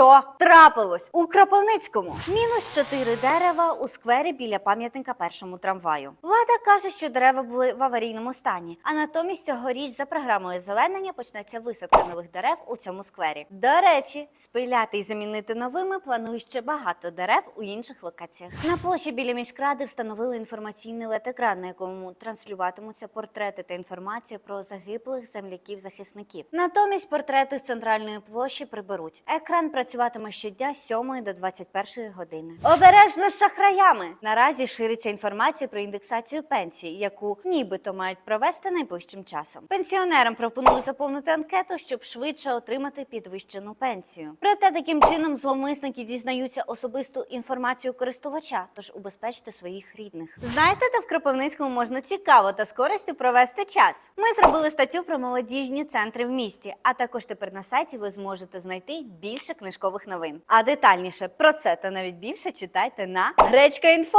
Що трапилось у Кропивницькому? Мінус 4 дерева у сквері біля пам'ятника першому трамваю. Влада каже, що дерева були в аварійному стані, а натомість цьогоріч за програмою зеленення почнеться висадка нових дерев у цьому сквері. До речі, спиляти і замінити новими планують ще багато дерев у інших локаціях. На площі біля міськради встановили інформаційний LED-екран, на якому транслюватимуться портрети та інформація про загиблих земляків-захисників. Натомість портрети з центральної площі приберуть. Екран працюватиме щодня з 7 до 21 години. Обережно з шахраями! Наразі шириться інформація про індексацію пенсії, яку нібито мають провести найближчим часом. Пенсіонерам пропонують заповнити анкету, щоб швидше отримати підвищену пенсію. Проте таким чином зловмисники дізнаються особисту інформацію користувача, тож убезпечте своїх рідних. Знаєте, де в Кропивницькому можна цікаво та з користю провести час? Ми зробили статтю про молодіжні центри в місті, а також тепер на сайті ви зможете знайти більше книжкових новин. А детальніше про це та навіть більше читайте на Гречка.Інфо.